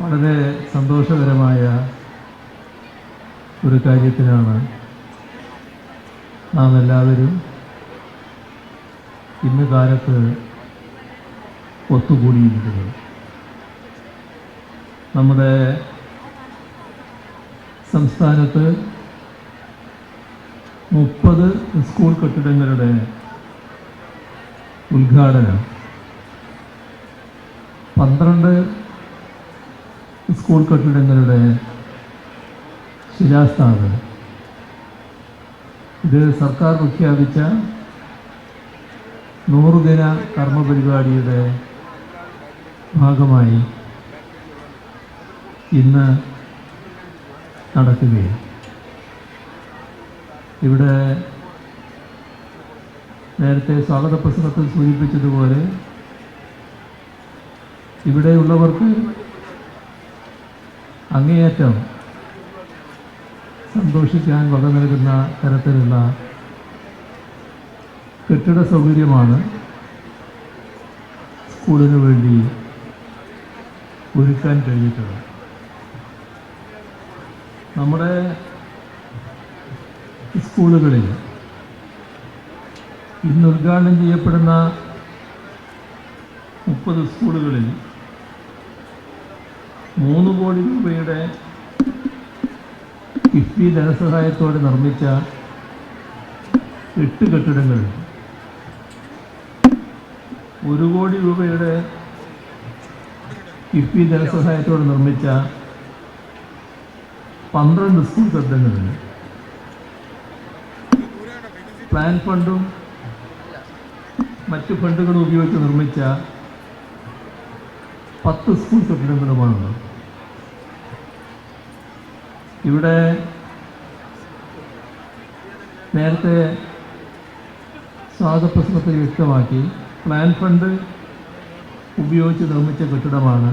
വളരെ സന്തോഷകരമായ ഒരു കാര്യത്തിനാണ് നാം എല്ലാവരും ഇന്ന് കാലത്ത് ഒത്തുകൂടിയിരിക്കുന്നത്. നമ്മുടെ സംസ്ഥാനത്ത് മുപ്പത് സ്കൂൾ കെട്ടിടങ്ങളുടെ ഉദ്ഘാടനം പന്ത്രണ്ട് സ്കൂൾ കെട്ടിടങ്ങളുടെ ശിലാസ്ഥാപനം. ഇത് സർക്കാർ പ്രഖ്യാപിച്ച നൂറുദിന കർമ്മ പരിപാടിയുടെ ഭാഗമായി ഇന്ന് നടക്കുകയാണ്. ഇവിടെ നേരത്തെ സ്വാഗത പ്രസംഗത്തിൽ സൂചിപ്പിച്ചതുപോലെ ഇവിടെയുള്ളവർക്ക് അങ്ങേയറ്റം സന്തോഷിക്കാൻ വക നൽകുന്ന തരത്തിലുള്ള കെട്ടിട സൗകര്യമാണ് സ്കൂളിന് വേണ്ടി ഒരുക്കാൻ കഴിഞ്ഞിട്ടുള്ളത്. നമ്മുടെ സ്കൂളുകളിൽ ഇന്ന് ഉദ്ഘാടനം ചെയ്യപ്പെടുന്ന മുപ്പത് സ്കൂളുകളിൽ മൂന്ന് കോടി രൂപയുടെ കിഫ്ബി ധനസഹായത്തോടെ നിർമ്മിച്ച എട്ട് കെട്ടിടങ്ങൾ. ഒരു കോടി രൂപയുടെ കിഫ്ബി ധനസഹായത്തോടെ നിർമ്മിച്ച പന്ത്രണ്ട് സ്കൂൾ കെട്ടിടങ്ങളുണ്ട് പ്ലാൻ ഫണ്ടും മറ്റ് ഫണ്ടുകളും ഉപയോഗിച്ച് നിർമ്മിച്ച പത്ത് സ്കൂൾ കെട്ടിടങ്ങളുമാണുള്ളത് ഇവിടെ നേരത്തെ സ്വാഗതപ്രസംഗത്തിൽ വ്യക്തമാക്കി. പ്ലാൻ ഫണ്ട് ഉപയോഗിച്ച് നിർമ്മിച്ച കെട്ടിടമാണ്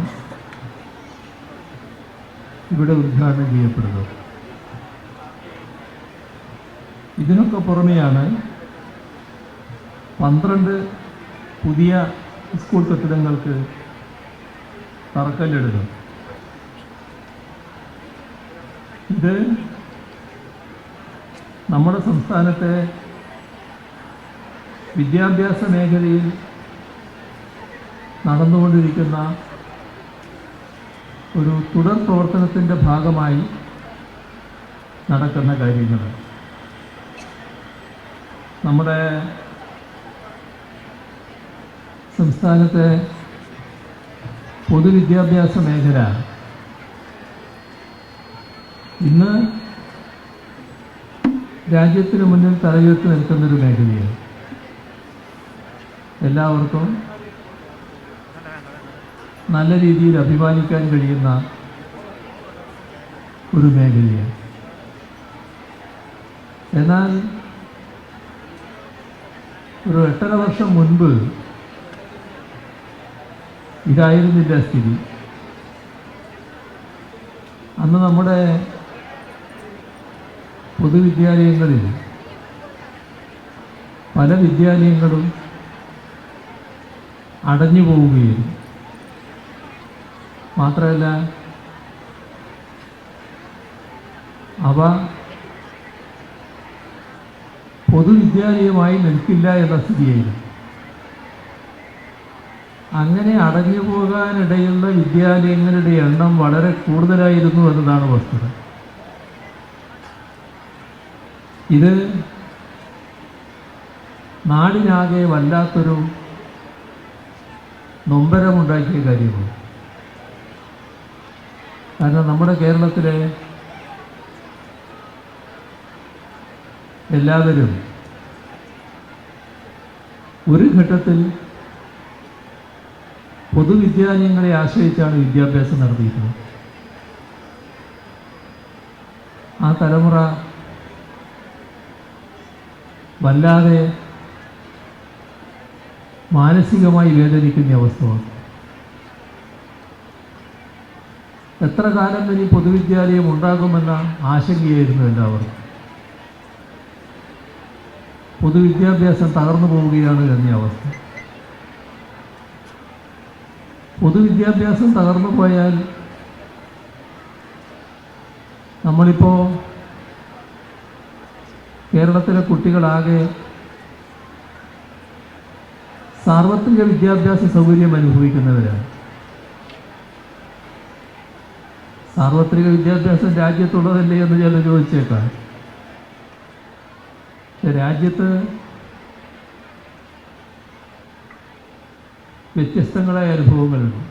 ഇവിടെ ഉദ്ഘാടനം ചെയ്യപ്പെടുന്നത്. ഇതിനൊക്കെ പുറമെയാണ് പന്ത്രണ്ട് പുതിയ സ്കൂൾ കെട്ടിടങ്ങൾക്ക് തറക്കല്ലിടുന്നത് ഇത് നമ്മുടെ സംസ്ഥാനത്തെ വിദ്യാഭ്യാസ മേഖലയിൽ നടന്നുകൊണ്ടിരിക്കുന്ന ഒരു തുടർ പ്രവർത്തനത്തിന്റെ ഭാഗമായി നടക്കുന്ന കാര്യങ്ങൾ നമ്മുടെ സംസ്ഥാനത്തെ പൊതുവിദ്യാഭ്യാസ മേഖല. ഇന്ന് രാജ്യത്തിന് മുന്നിൽ തലയുയർത്തി നിൽക്കുന്നൊരു മേഖലയാണ്. എല്ലാവർക്കും നല്ല രീതിയിൽ അഭിമാനിക്കാൻ കഴിയുന്ന ഒരു മേഖലയാണ്. എന്നാൽ ഒരു എട്ടര വർഷം മുൻപ് ഇതായിരുന്നില്ല സ്ഥിതി. അന്ന് നമ്മുടെ പൊതുവിദ്യാലയങ്ങളിൽ പല വിദ്യാലയങ്ങളും അടഞ്ഞു പോവുകയും മാത്രമല്ല അവ പൊതുവിദ്യാലയമായി നിൽക്കില്ല എന്ന സ്ഥിതിയായിരുന്നു. അങ്ങനെ അടഞ്ഞു പോകാനിടയുള്ള വിദ്യാലയങ്ങളുടെ എണ്ണം വളരെ കൂടുതലായിരുന്നു എന്നതാണ് വസ്തുത. ഇത് നാടിനാകെ വല്ലാത്തൊരു നൊമ്പരമുണ്ടാക്കിയ കാര്യമാണ്. കാരണം നമ്മുടെ കേരളത്തിലെ എല്ലാവരും ഒരു ഘട്ടത്തിൽ പൊതുവിദ്യാലയങ്ങളെ ആശ്രയിച്ചാണ് വിദ്യാഭ്യാസം നടത്തിയിട്ടുള്ളത്. ആ തലമുറ വല്ലാതെ മാനസികമായി വേദനിക്കുന്ന അവസ്ഥയാണ്. എത്ര കാലം ഇനി പൊതുവിദ്യാലയം ഉണ്ടാകുമെന്ന ആശങ്കയായിരുന്നു എല്ലാവർക്കും. പൊതുവിദ്യാഭ്യാസം തകർന്നു പോവുകയാണ് എന്ന അവസ്ഥ. പൊതുവിദ്യാഭ്യാസം തകർന്നു പോയാൽ നമ്മളിപ്പോൾ കേരളത്തിലെ കുട്ടികളാകെ സാർവത്രിക വിദ്യാഭ്യാസ സൗകര്യം അനുഭവിക്കുന്നവരാണ്. സാർവത്രിക വിദ്യാഭ്യാസം രാജ്യത്തുള്ളതല്ലേ എന്ന് ചിലർ ചോദിച്ചേക്കാം. രാജ്യത്ത് വ്യത്യസ്തങ്ങളായ അനുഭവങ്ങളുണ്ട്.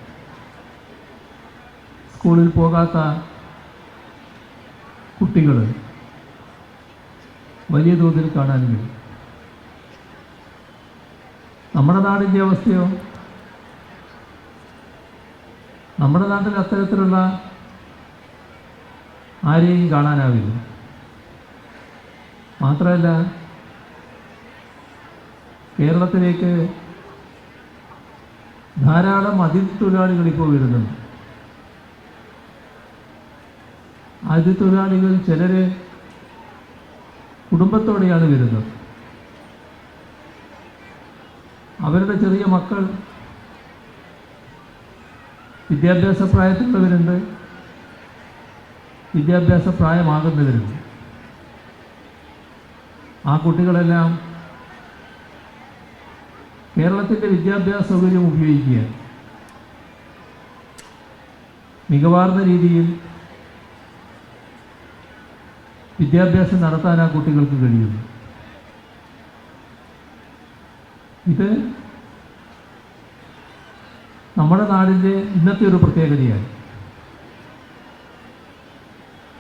സ്കൂളിൽ പോകാത്ത കുട്ടികൾ വലിയ തോതിൽ കാണാൻ കഴിയും. നമ്മുടെ നാടിന്റെ അവസ്ഥയോ? നമ്മുടെ നാട്ടിൽ അത്തരത്തിലുള്ള ആരെയും കാണാനാവില്ല. മാത്രമല്ല കേരളത്തിലേക്ക് ധാരാളം അതിഥി തൊഴിലാളികൾ ഇപ്പോൾ വരുന്നുണ്ട്. അതിഥി തൊഴിലാളികൾ ചിലർ കുടുംബത്തോടെയാണ് വരുന്നത്. അവരുടെ ചെറിയ മക്കൾ വിദ്യാഭ്യാസ പ്രായത്തിലുള്ളവരുണ്ട്. വിദ്യാഭ്യാസ പ്രായമാകുന്നവരുണ്ട്. ആ കുട്ടികളെല്ലാം കേരളത്തിന്റെ വിദ്യാഭ്യാസ സൗകര്യം ഉപയോഗിക്കുക. മികവാർന്ന രീതിയിൽ വിദ്യാഭ്യാസം നടത്താൻ ആ കുട്ടികൾക്ക് കഴിയുന്നു. ഇത് നമ്മുടെ നാടിന്റെ ഇന്നത്തെ ഒരു പ്രത്യേകതയാണ്.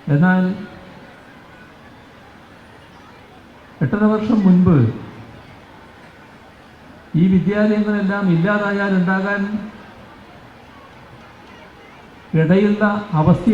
എന്നാൽ എട്ടര വർഷം മുൻപ് ഈ വിദ്യാലയങ്ങളെല്ലാം ഇല്ലാതായാൽ ഉണ്ടാകാൻ ഇടയുള്ള അവസ്ഥയെ